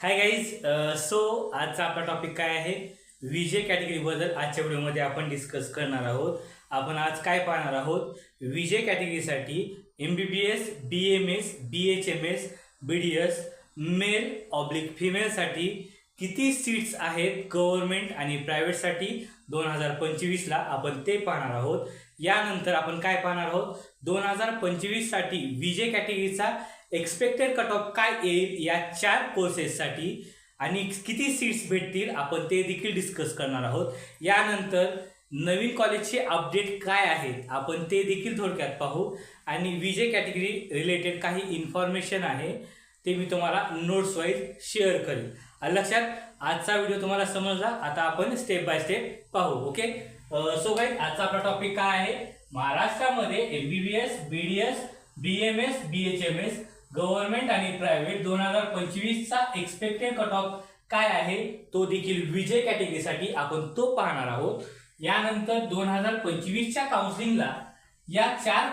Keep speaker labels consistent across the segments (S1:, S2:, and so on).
S1: Hi guys so आजचा आपला topic काय आहे? विजय कॅटेगरीबद्दल आजच्या व्हिडिओमध्ये आपण डिस्कस करणार आहोत. आपण आज काय पाहणार आहोत? विजय कॅटेगरीसाठी M B B S B M S B H M S B D S male oblique फिमेलसाठी किती सीट्स आहेत गव्हर्नमेंट आणि प्रायव्हेटसाठी दोन हजार पंचवीसला आपण ते पाहणार आहोत. यानंतर आपण काय पाहणार आहोत? दोन हजार पंचवीससाठी विजय कॅटेगरीचा एक्सपेक्टेड कट ऑफ काय येईल या चार कोर्सेससाठी आणि किती सीट्स भेटतील? आपण ते देखील डिस्कस करणार आहोत. यानंतर नवीन कॉलेजचे अपडेट काय आहेत? आपण ते देखील थोडक्यात पाहू. आणि विजय कॅटेगरी रिलेटेड काही इन्फॉर्मेशन आहे ते मी तुम्हाला नोट्स वाईज शेअर करेल. लक्षात आजचा व्हिडिओ तुम्हाला समजला? आता आपण स्टेप बाय स्टेप पाहू ओके सो गाईज आजचा आपला टॉपिक काय आहे? महाराष्ट्रामध्ये M B B S government आणि प्रायव्हेट दोन हजार पंचवीसचा एक्सपेक्टेड कट ऑफ काय आहे तो देखील विजय कॅटेगरीसाठी आपण तो पाहणार आहोत. यानंतर दोन हजार पंचवीसच्या काउन्सिलिंगला या चार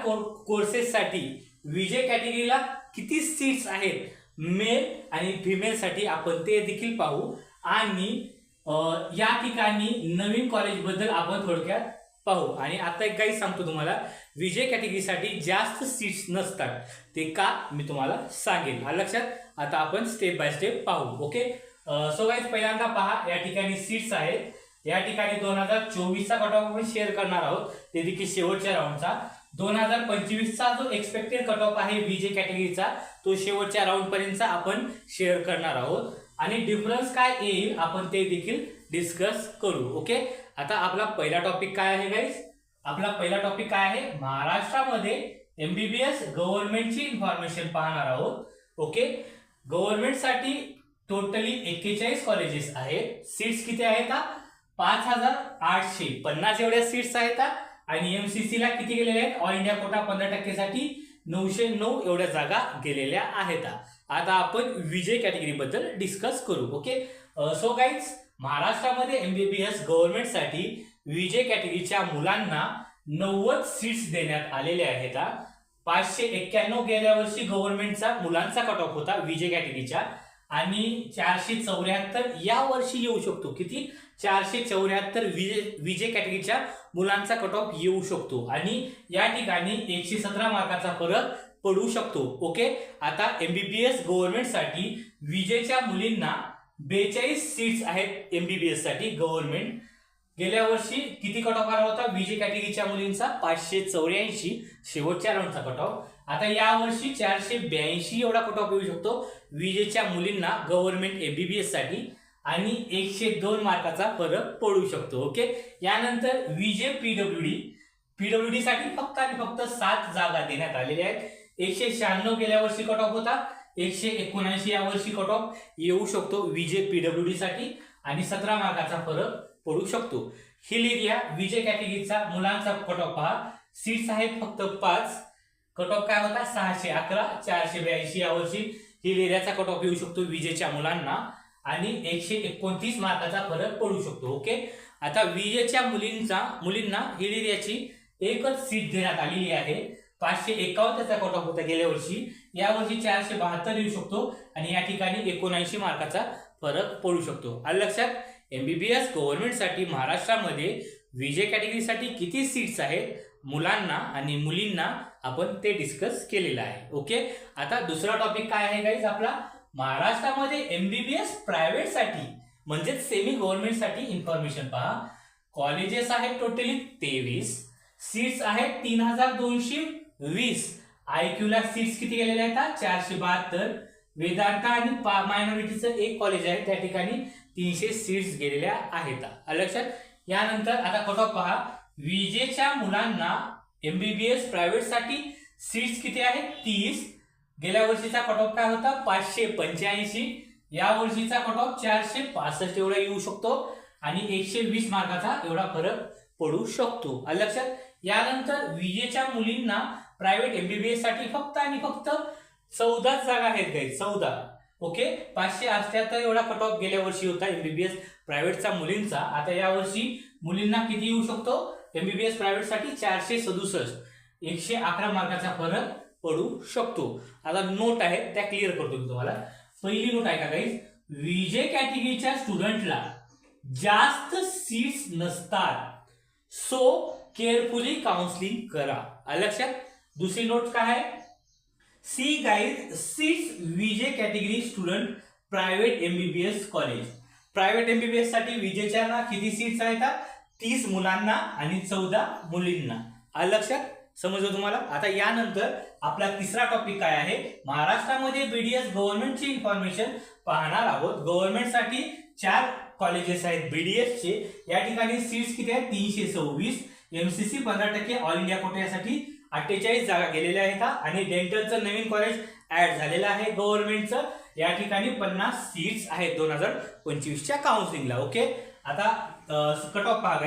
S1: कोर्सेससाठी विजय कॅटेगरीला किती सीट्स आहेत? मेल आणि फिमेलसाठी आपण ते देखील पाहू. आणि या ठिकाणी नवीन कॉलेजबद्दल आपण थोडक्यात पाहू. आणि आता एक काही सांगतो तुम्हाला. विजय कॅटेगरीसाठी जास्त सीट्स नसतात. ते का? मी तुम्हाला सांगेन हा लक्षात? आता आपण स्टेप बाय स्टेप पाहू. ओके सो गाईज पहिल्यांदा पहा या ठिकाणी सीट्स आहेत. या ठिकाणी दोन हजार चोवीसचा कट ऑफ आपण शेअर करणार आहोत. ते देखील शेवटच्या राऊंडचा दोन हजार पंचवीसचा जो एक्सपेक्टेड कट ऑफ आहे विजय कॅटेगरीचा तो शेवटच्या राऊंडपर्यंतचा आपण शेअर करणार आहोत. आणि डिफरन्स काय येईल आपण ते देखील डिस्कस करू. ओके आता आपला पहिला टॉपिक काय आहे गाईज आपला पहिला टॉपिक काय आहे? महाराष्ट्रामध्ये एमबीबीएस गव्हर्नमेंटची इन्फॉर्मेशन पाहणार आहोत. ओके गव्हर्नमेंटसाठी टोटली एक्केचाळीस कॉलेजेस आहेत. सीट्स किती आहेत पाच हजार आठशे. पन्नास एवढ्या सीट्स आहेत हा? आणि सी ला किती गेलेल्या आहेत? ऑल इंडिया कोटा पंधरा टक्केसाठी नऊशे नऊ एवढ्या जागा गेलेल्या आहेत आता आपण विजय कॅटेगरीबद्दल डिस्कस करू ओके सो गाईज महाराष्ट्रामध्ये एमबीबीएस गव्हर्नमेंटसाठी विजय कॅटेगरीच्या मुलांना नव्वद सीट्स देण्यात आलेल्या आहेत पाचशे एक्क्याण्णव गेल्या वर्षी गव्हर्नमेंटचा मुलांचा कट ऑफ होता विजय कॅटेगरीच्या आणि चारशे चौऱ्याहत्तर या वर्षी येऊ शकतो. किती? चारशे चौऱ्याहत्तर विजय विजय कॅटेगरीच्या मुलांचा कट ऑफ येऊ शकतो. आणि या ठिकाणी एकशे सतरा मार्काचा फरक पडू शकतो. ओके? आता एमबीबीएस गव्हर्नमेंटसाठी विजयच्या मुलींना बेचाळीस सीट्स आहेत एमबीबीएससाठी गव्हर्नमेंट गेल्या वर्षी किती कट ऑफ आला होता? बीजे कॅटेगरीच्या मुलींचा पाचशे चौऱ्याऐंशी. शेवटच्या राऊंडचा कट ऑफ आता यावर्षी चारशे ब्याऐंशी एवढा कट ऑफ येऊ शकतो. विजेच्या मुलींना गव्हर्नमेंट एमबीबीएससाठी आणि एकशे दोन मार्काचा फरक पडू शकतो. ओके यानंतर VJ P W D P W D साठी फक्त आणि फक्त सात जागा देण्यात आलेल्या आहेत. एकशे शहाण्णव गेल्या वर्षी कट ऑफ होता. एकशे एकोणऐंशी या वर्षी कट ऑफ येऊ शकतो विजय पीडब्ल्यू डी साठी आणि सतरा मार्काचा फरक पडू शकतो. हिल एरिया विजय कॅटेगरीचा मुलांचा कट ऑफ पहा. सीट्स आहेत फक्त पाच. कट ऑफ काय होता? सहाशे अकरा चारशे ब्याऐंशी या वर्षी हिल एरियाचा कट ऑफ येऊ शकतो विजेच्या मुलांना आणि एकशे एकोणतीस मार्काचा फरक पडू शकतो. ओके आता विजेच्या मुलींचा मुलींना हिल एरियाची एकच सीट देण्यात आलेली आहे. पाचशे एकावन्न त्याचा कट ऑफ होता गेल्या वर्षी. यावर्षी चारशे बहात्तर येऊ शकतो आणि या ठिकाणी एकोणऐंशी मार्काचा फरक पडू शकतो. आलं लक्षात? एमबीबीएस गव्हर्नमेंटसाठी महाराष्ट्रामध्ये विजय कॅटेगरीसाठी किती सीट्स आहेत? मुलांना आणि मुलींना आपण ते डिस्कस केलेलं आहे. ओके आता दुसरा टॉपिक काय आहे गाईज आपला? महाराष्ट्रामध्ये एमबीबीएस प्रायव्हेटसाठी म्हणजेच सेमी गव्हर्नमेंटसाठी इन्फॉर्मेशन पहा. कॉलेजेस आहेत टोटली तेवीस. सीट्स आहेत तीन हजार दोनशे वीस. आय सीट्स किती गेलेल्या आहेत? चारशे बहात्तर. वेदांता आणि मायनॉरिटीचं एक कॉलेज आहे. त्या ठिकाणी तीनशे सीट्स गेलेल्या आहेत. लक्षात? यानंतर आता कट ऑफ पहा. विजेच्या मुलांना एमबीबीएस प्रायव्हेटसाठी सीट्स किती आहेत? तीस. गेल्या वर्षीचा कट ऑफ काय होता? पाचशे पंच्याऐंशी. या वर्षीचा कट ऑफ चारशे पासष्ट. एवढा येऊ शकतो. आणि एकशे वीस मार्काचा एवढा फरक पडू शकतो. लक्षात? यानंतर विजेच्या मुलींना प्रायव्हेट एमबीबीएससाठी फक्त आणि फक्त चौदाच जागा आहेत काही चौदा. ओके पाचशे अठ्याहत्तर एवढा कट ऑफ गेल्या वर्षी होता एमबीबीएस प्रायव्हेटचा मुलींचा. आता या वर्षी मुलींना किती येऊ शकतो? एमबीबीएस प्रायव्हेटसाठी चारशे सदुसष्ट. एकशे अकरा मार्काचा फरक पडू शकतो. आता नोट आहे त्या क्लिअर करतो मी तुम्हाला. पहिली नोट आहे का गाईज विजय कॅटेगरीच्या स्टुडंटला जास्त सीट्स नसतात. सो केअरफुली काउन्सिलिंग करा. लक्षात? दुसरी नोट काय आहे? See guide seats V J category student private MBBS college private एमबीबीएससाठी विजेच्या ना किती सीट्स आहेत तीस मुलांना आणि चौदा मुलींना. आलं लक्षात? समजलं तुम्हाला? आता यानंतर आपला तिसरा टॉपिक काय आहे? महाराष्ट्रामध्ये बीडीएस गव्हर्नमेंटची इन्फॉर्मेशन पाहणार आहोत. गव्हर्नमेंटसाठी चार कॉलेजेस आहेत बीडीएसचे या ठिकाणी सीट्स किती आहेत? तीनशे सव्वीस. एमसीसी पंधरा टक्के. ऑल इंडिया कोट्यासाठी अठ्ठेचाळीस जागा गेलेल्या आहेत आणि डेंटलचं नवीन कॉलेज ऍड झालेलं आहे गव्हर्नमेंटचं या ठिकाणी पन्नास सीट्स आहेत दोन हजार पंचवीसच्या काउन्सिलिंगला ओके आता कट ऑफ पहा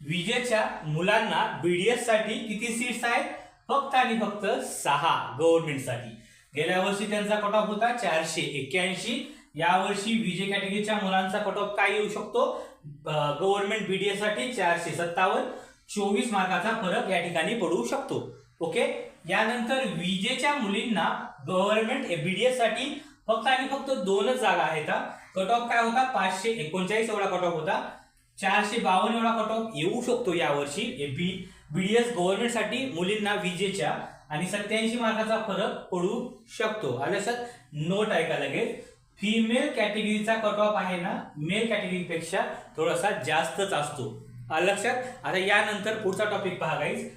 S1: विजेच्या मुलांना बीडीएससाठी किती सीट्स आहेत? फक्त आणि फक्त सहा गव्हर्नमेंटसाठी गेल्या वर्षी त्यांचा कट ऑफ होता चारशे एक्क्याऐंशी. यावर्षी विजे कॅटेगरीच्या मुलांचा कट ऑफ काय येऊ शकतो? गव्हर्नमेंट बीडीएससाठी चारशे सत्तावन्न. चोवीस मार्काचा फरक या ठिकाणी पडू शकतो. ओके? यानंतर विजेच्या मुलींना गव्हर्नमेंट बीडीएससाठी फक्त आणि फक्त दोनच जागा आहेत कट ऑफ काय होता? पाचशे एकोणचाळीस एवढा कट ऑफ होता. चारशे बावन्न एवढा कट ऑफ येऊ शकतो यावर्षी बी बीडीएस गव्हर्नमेंटसाठी मुलींना विजेच्या आणि सत्याऐंशी मार्काचा फरक पडू शकतो. आलं लक्षात नोट ऐका लगेच. फिमेल कॅटेगरीचा कट ऑफ आहे ना? मेल कॅटेगरीपेक्षा थोडासा जास्तच असतो. लक्षात? आता यानंतर पुढचा टॉपिक पहा गाईज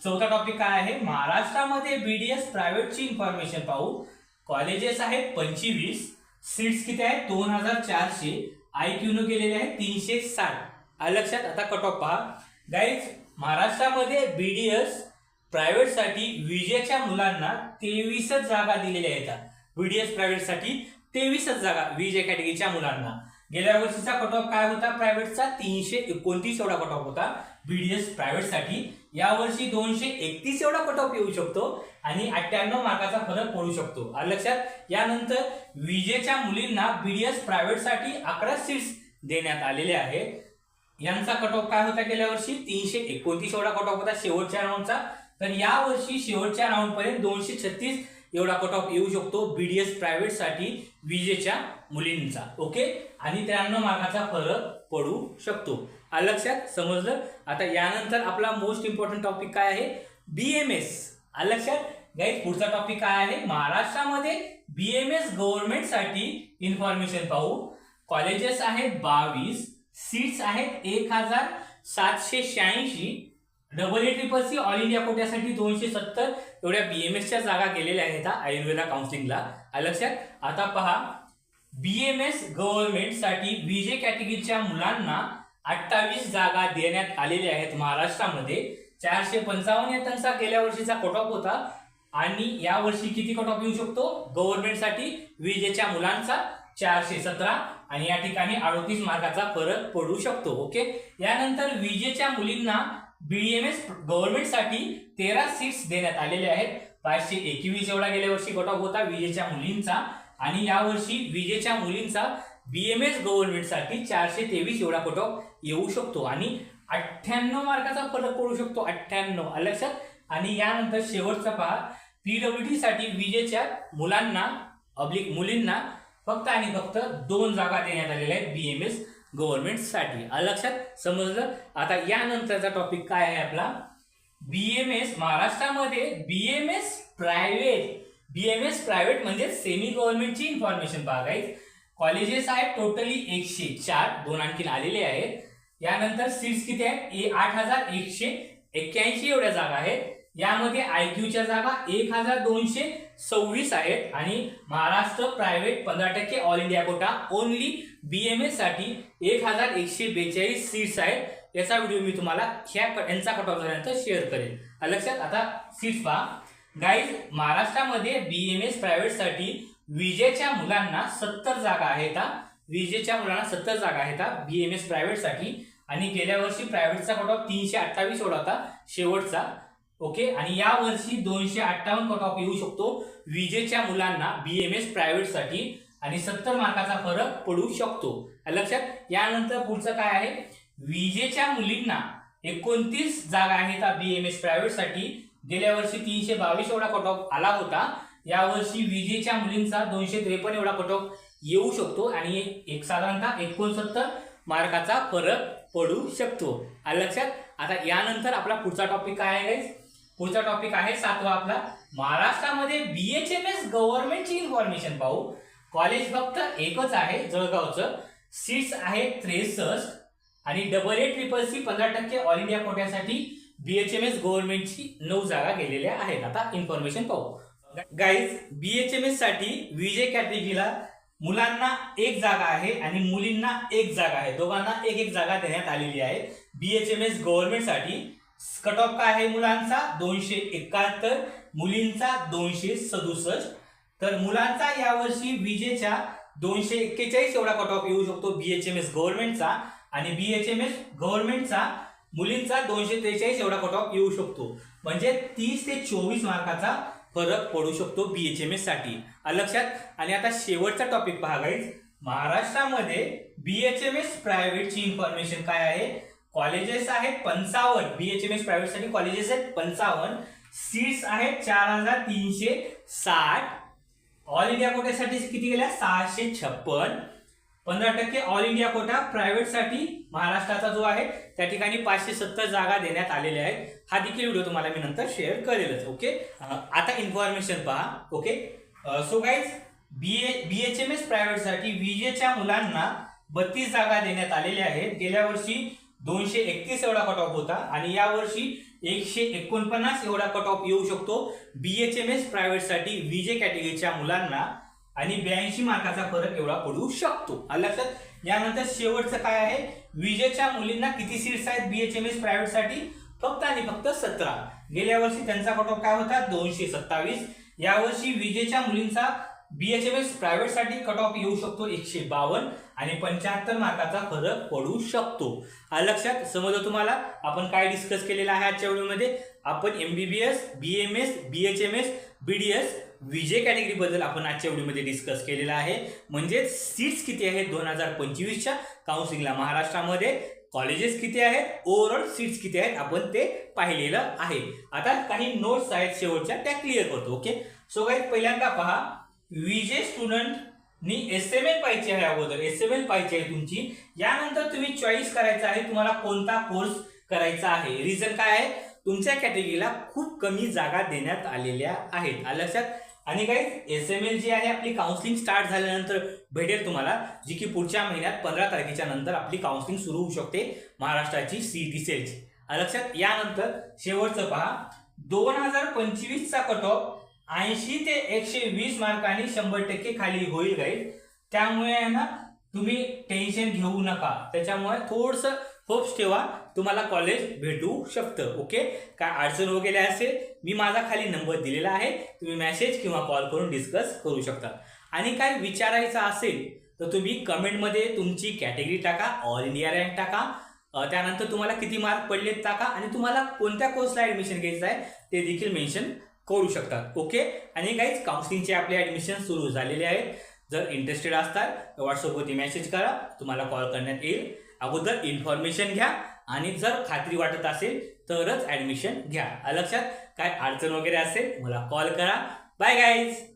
S1: चौथा टॉपिक काय आहे? महाराष्ट्रामध्ये बीडीएस प्रायव्हेटची इन्फॉर्मेशन पाहू. कॉलेजेस आहेत पंचवीस सीट्स किती आहेत? दोन हजार चारशे. आय क्यूनं केलेले आहे तीनशे साठ. लक्षात? आता कट ऑफ पहा. गाईज महाराष्ट्रामध्ये बीडीएस प्रायव्हेटसाठी विजेच्या मुलांना तेवीसच जागा दिलेल्या आहेत बीडीएस प्रायव्हेटसाठी तेवीसच जागा विजे कॅटेगरीच्या मुलांना. गेल्या वर्षीचा कट ऑफ काय होता? प्रायव्हेटचा तीनशे एकोणतीस एवढा कट ऑफ होता बीडीएस प्रायव्हेटसाठी यावर्षी दोनशे एकतीस एवढा कट ऑफ येऊ शकतो आणि अठ्ठ्याण्णव मार्काचा फरक पडू शकतो. लक्षात? यानंतर विजेच्या मुलींना बीडीएस प्रायव्हेटसाठी अकरा सीट्स देण्यात आलेले आहेत यांचा कट ऑफ काय होता गेल्या वर्षी? तीनशे एकोणतीस एवढा कट ऑफ होता शेवटच्या राऊंडचा तर यावर्षी शेवटच्या राऊंडपर्यंत दोनशे छत्तीस एवढा कट ऑफ येऊ शकतो बीडीएस प्रायव्हेटसाठी विजेच्या मुलींचा. ओके आणि त्र्याण्णव मार्काचा फरक पडू शकतो. अलक्ष्यात लक्षात? समजलं? आता यानंतर आपला मोस्ट इम्पॉर्टंट टॉपिक काय आहे? बीएमएस एस लक्षात? गाईज पुढचा टॉपिक काय आहे? महाराष्ट्रामध्ये बी एम एस गव्हर्नमेंटसाठी इन्फॉर्मेशन पाहू. कॉलेजेस आहेत बावीस सीट्स आहेत एक हजार सातशे शहाऐंशी double A triple C all India कोट्यासाठी दोनशे सत्तर एवढ्या बीएमएसच्या जागा गेलेल्या आहेत आयुर्वेदा काउन्सिलिंगला लक्षात? आता पहा बीएमएस गव्हर्नमेंटसाठी विजे कॅटेगरीच्या मुलांना अठ्ठावीस जागा देण्यात आलेल्या आहेत महाराष्ट्रामध्ये. चारशे पंचावन्न या त्यांचा गेल्या वर्षीचा कट ऑफ होता. आणि या वर्षी किती कट ऑफ येऊ शकतो? गव्हर्नमेंटसाठी विजेच्या मुलांचा चारशे सतरा. आणि या ठिकाणी अडोतीस मार्काचा फरक पडू शकतो ओके यानंतर विजेच्या मुलींना बीएमएस गव्हर्नमेंटसाठी तेरा सीट्स देण्यात आलेले आहेत. पाचशे एकवीस एवढा गेल्या वर्षी कट ऑफ होता विजेच्या मुलींचा. आणि यावर्षी विजेच्या मुलींचा बीएमएस गव्हर्नमेंटसाठी चारशे तेवीस एवढा कटॉफ येऊ शकतो. आणि अठ्ठ्याण्णव मार्काचा फरक पडू शकतो. अठ्ठ्याण्णव. लक्षात? आणि यानंतर शेवटचा पहा. पीडब्ल्यूडी साठी विजेच्या मुलांना अब्लिक मुलींना फक्त आणि फक्त दोन जागा देण्यात आलेल्या आहेत बीएमएस गव्हर्नमेंटसाठी लक्षात? समजलं? आता यानंतरचा टॉपिक काय आहे आपला? बी एम एस महाराष्ट्रामध्ये BMS private B M S private म्हणजे सेमी गव्हर्नमेंटची इन्फॉर्मेशन बघायच कॉलेजेस आहेत टोटली एकशे चार दोन आणखीन आलेले आहेत. यानंतर सीट्स किती आहेत? ए आठ हजार एकशे एक्क्याऐंशी एवढ्या जागा आहेत. यामध्ये आयक्यूच्या जागा एक हजार दोनशे सव्वीस आहेत. आणि महाराष्ट्र प्रायव्हेट पंधरा टक्के ऑल इंडिया कोटा ओनली एससाठी एक हजार एकशे बेचाळीस सीट्स आहेत. याचा व्हिडिओ मी तुम्हाला ह्या यांचा कट झाल्यानंतर शेअर करेन. लक्षात आता सीट्स पहा. गाईज महाराष्ट्रामध्ये बीएमएस एस प्रायव्हेटसाठी विजेच्या मुलांना सत्तर जागा आहेत विजेच्या मुलांना सत्तर जागा आहेत बी एम एस प्रायव्हेटसाठी आणि गेल्या वर्षी प्रायव्हेटचा कट ऑफ तीनशे अठ्ठावीस एवढा होता शेवटचा. ओके? आणि या वर्षी दोनशे अठ्ठावन्न कट ऑफ येऊ शकतो विजेच्या मुलांना बी एम एस प्रायव्हेटसाठी आणि सत्तर मार्काचा फरक पडू शकतो. लक्षात? यानंतर पुढचं काय आहे? विजेच्या मुलींना एकोणतीस जागा आहेत बीएमएस प्रायव्हेटसाठी. गेल्या वर्षी तीनशे बावीस एवढा कट ऑफ आला होता. यावर्षी विजेच्या मुलींचा दोनशे त्रेपन्न एवढा कट ऑफ येऊ शकतो आणि एक साधारणतः एकोणसत्तर मार्काचा फरक पडू शकतो. आलं लक्षात? आता यानंतर आपला पुढचा टॉपिक काय आहे? पुढचा टॉपिक आहे सातवा आपला. महाराष्ट्रामध्ये बी एच एम एस गव्हर्नमेंटची इन्फॉर्मेशन पाहू. कॉलेज फक्त एकच आहे जळगावचं. सीट्स आहेत त्रेसष्ट आणि डबल एट ट्रिपल सी पंधरा टक्के ऑल इंडिया कोट्यासाठी बीएचएमएस गव्हर्नमेंटची नऊ जागा गेलेल्या आहेत. आता इन्फॉर्मेशन पाहू. गाईज बीएचएमएससाठी विजय कॅटेगरीला मुलांना एक जागा आहे आणि मुलींना एक जागा आहे. दोघांना एक एक जागा देण्यात आलेली आहे. बीएचएमएस गव्हर्नमेंटसाठी कट ऑफ काय आहे मुलांचा? दोनशे एकाहत्तर मुलींचा दोनशे सदुसष्ट. तर मुलांचा यावर्षी विजेच्या दोनशे एक्केचाळीस एवढा कट ऑफ येऊ शकतो बीएचएमएस गव्हर्नमेंटचा आणि बीएचएमएस गव्हर्नमेंटचा मुलींचा दोनशे त्रेचाळीस एवढा कट ऑफ येऊ शकतो. म्हणजे तीस ते चोवीस मार्काचा फरक पडू शकतो बीएचएमएससाठी. लक्षात आणि आता शेवटचा टॉपिक पहा गाईज महाराष्ट्रामध्ये बीएचएमएस प्रायव्हेटची इन्फॉर्मेशन काय आहे? कॉलेजेस आहेत पंचावन्न. बीएचएमएस प्रायव्हेटसाठी कॉलेजेस आहेत पंचावन्न. सीट्स आहेत चार हजार तीनशे साठ. ऑल इंडिया कोट्यासाठी किती गेल्या? सहाशे छप्पन. पंधरा टक्के ऑल इंडिया कोटा प्रायव्हेटसाठी महाराष्ट्राचा जो आहे त्या ठिकाणी पाचशे सत्तर जागा देण्यात आलेल्या आहेत. हा देखील व्हिडिओ तुम्हाला मी नंतर शेअर करेलच ओके आता इन्फॉर्मेशन पहा okay so guys B A B H M S प्रायव्हेटसाठी विजेच्या मुलांना बत्तीस जागा देण्यात आलेल्या आहेत. गेल्या वर्षी दोनशे एकतीस एवढा कट ऑफ होता आणि यावर्षी एकशे एकोणपन्नास एवढा कट ऑफ येऊ शकतो. बीएचएमएस एससाठी विजे कॅटेगरीच्या मुलांना आणि ब्याऐंशी मार्काचा फरक एवढा पडू शकतो. लक्षात यानंतर शेवटचं काय आहे? विजेच्या मुलींना किती सीट्स आहेत बीएचएमएस एससाठी? फक्त आणि फक्त सतरा. गेल्या वर्षी त्यांचा कट ऑफ काय होता? दोनशे सत्तावीस. यावर्षी विजेच्या मुलींचा बीएचएमएस प्रायव्हेटसाठी कट ऑफ येऊ शकतो एकशे बावन्न आणि पंच्याहत्तर मार्काचा फरक पडू शकतो. लक्षात समजलं तुम्हाला? आपण काय डिस्कस केलेलं आहे आजच्या व्हिडिओमध्ये आपण MBBS BMS BHMS BDS V J कॅटेगरीबद्दल आपण आजच्या व्हिडिओमध्ये डिस्कस केलेला आहे. म्हणजेच सीट्स किती आहेत दोन हजार पंचवीसच्या? काउन्सिलिंगला महाराष्ट्रामध्ये. कॉलेजेस किती आहेत? ओव्हरऑल सीट्स किती आहेत? आपण ते पाहिलेलं आहे. आता काही नोट्स आहेत शेवटच्या त्या क्लिअर करतो ओके सो काही पहिल्यांदा पहा. विजे स्टुडंट नी एस एम एल पाहिजे आहे अगोदर. एस एम एल पाहिजे आहे तुमची. यानंतर तुम्ही चॉईस करायचा आहे तुम्हाला कोणता कोर्स करायचा आहे. रिझन काय आहे? तुमच्या कॅटेगरीला खूप कमी जागा देण्यात आलेल्या आहेत. लक्षात? आणि काही एस एम एल जी आहे आपली काउन्सिलिंग स्टार्ट झाल्यानंतर भेटेल तुम्हाला जी की पुढच्या महिन्यात पंधरा तारखेच्या नंतर आपली काउन्सिलिंग सुरू होऊ शकते महाराष्ट्राची सीईटी सेलची लक्षात? यानंतर शेवटचं पहा. दोन हजार पंचवीसचा कट ऑफ ऐंशी ते एकशे वीस मार्कांनी शंभर टक्के खाली होईल गाईड त्यामुळे आहे ना तुम्ही टेन्शन घेऊ नका. त्याच्यामुळे थोडंसं होप्स ठेवा तुम्हाला कॉलेज भेटू शकतं ओके काय अडचण वगैरे असेल मी माझा खाली नंबर दिलेला आहे तुम्ही मेसेज किंवा कॉल करून डिस्कस करू शकता. आणि काय विचारायचं असेल तर तुम्ही कमेंटमध्ये तुमची कॅटेगरी टाका ऑल इंडिया रँक टाका. त्यानंतर तुम्हाला किती मार्क पडलेत टाका. आणि तुम्हाला कोणत्या कोर्सला ऍडमिशन घ्यायचं आहे ते देखील मेन्शन करू शकतात. ओके आणि काहीच काउन्सिलिंगचे आपले ऍडमिशन सुरू झालेले आहेत. जर इंटरेस्टेड असतात तर व्हॉट्सअपवरती मेसेज करा. तुम्हाला कॉल करण्यात येईल. अगोदर इन्फॉर्मेशन घ्या. आणि जर खात्री वाटत असेल तरच ऍडमिशन घ्या. लक्षात? काय अडचण वगैरे असेल मला कॉल करा. Bye guys